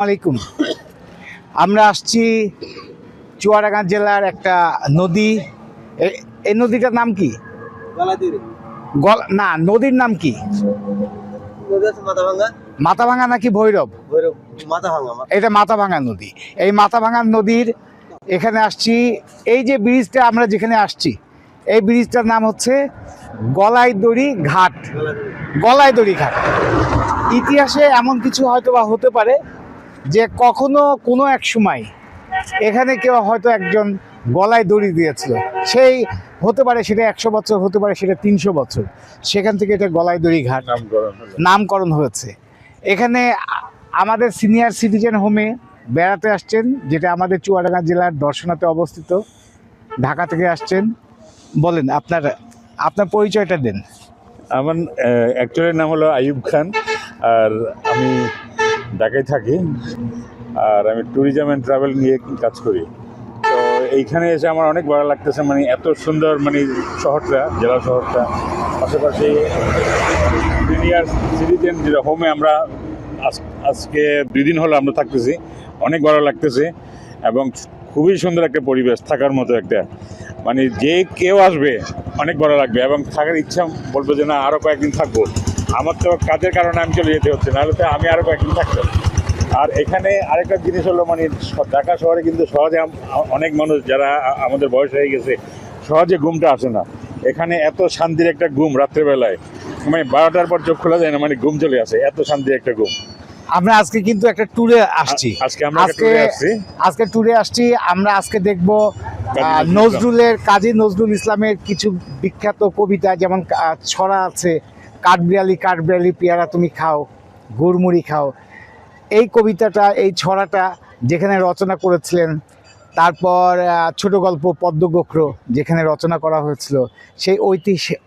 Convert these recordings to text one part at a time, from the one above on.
আলাইকুম। আমরা আসছি চুয়াডাঙ্গা জেলার একটা নদী। এই নদীটার নাম কি? না নদীর নাম কি? মাথা ভাঙা মাথাভাঙা নাকি ভৈরব? ভৈরব মাথা ভাঙা এটা মাথাভাঙা নদী। এই মাথাভাঙা নদীর এখানে আসছি। এই যে ব্রিজটা আমরা যেখানে আসছি এই ব্রিজটার নাম হচ্ছে গলাইদড়ি ঘাট। গলাইদড়ি। ঘাট। ইতিহাসে এমন কিছু হয়তো বা হতে পারে যে কখনো কোনো এক সময় এখানে কেউ হয়তো একজন গলায় দড়ি দিয়েছিল। সেই হতে পারে সেটা একশো বছর হতে পারে সেটা তিনশো বছর। সেখান থেকে এটা গলায় দড়ি ঘাট নামকরণ হয়েছে। এখানে আমাদের সিনিয়র সিটিজেন হোমে বেড়াতে আসছেন যেটা আমাদের চুয়াডাঙ্গা জেলার দর্শনাতে অবস্থিত। ঢাকা থেকে আসছেন। বলেন আপনার আপনার পরিচয়টা দেন। আমার অ্যাকচুয়ালি নাম হলো আইয়ুব খান। আর আমি ঢাকায় থাকি, আর আমি ট্যুরিজম অ্যান্ড ট্রাভেল নিয়ে কাজ করি। তো এইখানে এসে আমার অনেক ভালো লাগতেছে মানে এত সুন্দর মানে শহরটা, জেলা শহরটা। পাশাপাশি সিনিয়র সিটিজেন যেটা হোমে আমরা আজ- আজকে দুই দিন হলো আমরা থাকতেছি, অনেক ভালো লাগতেছে এবং খুবই সুন্দর একটা পরিবেশ, থাকার মতো একটা। মানে যে কেউ আসবে, অনেক ভালো লাগবে এবং থাকার ইচ্ছা বলব যে না আরও কয়েকদিন থাকব। আমার তো কাজের কারণে আমি চলে যেতে হচ্ছে নাহলে তো আমি আরও কয়েকদিন থাকতাম আর এখানে আরেকটা জিনিস হলো মানে ঢাকা শহরে কিন্তু সহজে অনেক মানুষ যারা আমাদের বয়স হয়ে গেছে সহজে ঘুমটা আসে না। এখানে এত শান্তির একটা ঘুম রাত্রেবেলায় মানে বারোটার পর চোখ খোলা যায় না মানে ঘুম চলে আসে এত শান্তির একটা ঘুম। আমরা আজকে কিন্তু একটা ট্যুরে আসছি। আজকে আমরা এ আসছি। আজকে ট্যুরে আসছি আমরা আজকে দেখব নজরুলের কাজী নজরুল ইসলামের কিছু বিখ্যাত কবিতা যেমন ছড়া আছে কাঠবিড়ালি কাঠবিড়ালি পেয়ারা তুমি খাও গুড়মুড়ি খাও। এই কবিতাটা এই ছড়াটা যেখানে রচনা করেছিলেন তারপর ছোট গল্প পদ্মগোখ্র যেখানে রচনা করা হয়েছিল সেই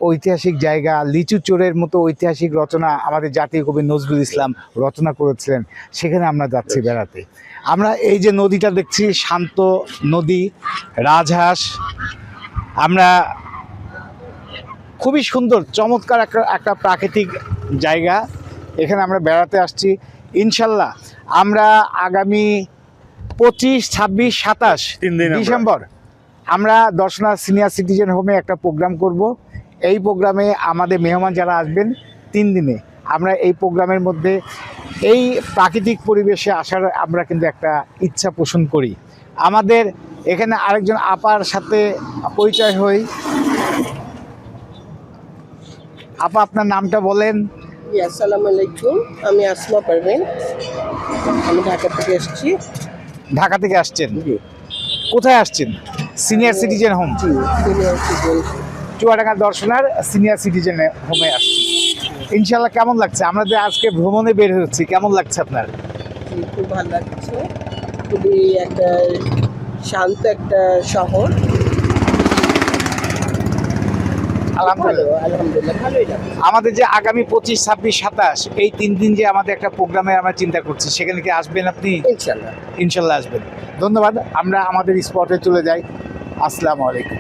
ঐতিহাসিক জায়গা লিচু চোরের মতো ঐতিহাসিক রচনা আমাদের জাতীয় কবি নজরুল ইসলাম রচনা করেছিলেন সেখানে আমরা যাচ্ছি বেড়াতে। আমরা এই যে নদীটা দেখছি শান্ত নদী রাজহাঁস আমরা খুবই সুন্দর চমৎকার একটা একটা প্রাকৃতিক জায়গা। এখানে আমরা বেড়াতে আসছি। ইনশাল্লাহ আমরা আগামী পঁচিশ ছাব্বিশ সাতাশ তিন দিন ডিসেম্বর আমরা দর্শনা সিনিয়র সিটিজেন হোমে একটা প্রোগ্রাম করব। এই প্রোগ্রামে আমাদের মেহমান যারা আসবেন তিন দিনে আমরা এই প্রোগ্রামের মধ্যে এই প্রাকৃতিক পরিবেশে আসার আমরা কিন্তু একটা ইচ্ছা পোষণ করি। আমাদের এখানে আরেকজন আপার সাথে পরিচয় হই। আপা আপনার নামটা বলেন। আসসালামু আলাইকুম। আমি আসমা পারভিন। আমি ঢাকা থেকে এসেছি ঢাকা থেকে আসছেন? কোথায় আসছেন? সিনিয়র সিটিজেন হোম চুয়াডাঙ্গা দর্শনার সিনিয়র সিটিজেন হোমে আসছি। ইনশাল্লাহ কেমন লাগছে? আমরা যে আজকে ভ্রমণে বের হচ্ছি কেমন লাগছে আপনার? খুব ভালো লাগছে। খুবই একটা শান্ত একটা শহর ভালো আলহামদুলিল্লাহ। আমাদের যে আগামী পঁচিশ ছাব্বিশ সাতাশ এই তিন দিন যে আমাদের একটা প্রোগ্রামে আমরা চিন্তা করছি সেখানে কি আসবেন আপনি? ইনশাল্লাহ। ইনশাল্লাহ আসবেন। ধন্যবাদ আমরা আমাদের স্পটে চলে যাই। আসসালামু আলাইকুম।